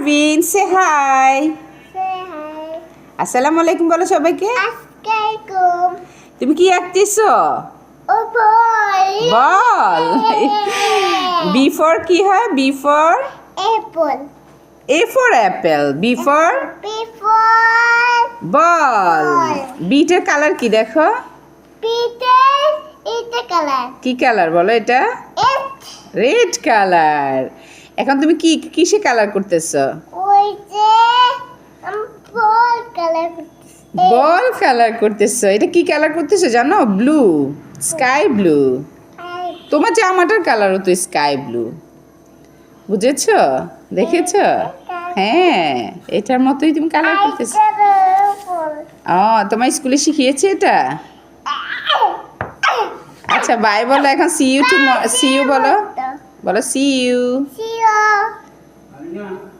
Arvin say hi Say hi. আসসালামু আলাইকুম বলো সবাইকে. তুমি কি আঁকতেছো. বল। বি ফর কি হয়? B for Apple. A for apple B for ball bitter colour কি দেখো. কি কালার বলো এটা? রেড কালার এখন তুমি কি কিসে কালার করতেছো? a um, ball color. Ball colour করতেছো। এটা কি কালার করতেছো জানো? ব্লু স্কাই ব্লু তোমার জামাটার কালারও তো স্কাই ব্লু বুঝেছ? দেখেছ? হ্যাঁ এটার মতোই তুমি কালার করতেছো। ও তোমার স্কুলে শিখিয়েছে এটা? আচ্ছা বাই বলো এখন see you too see you বলো। Bala, see you. See you.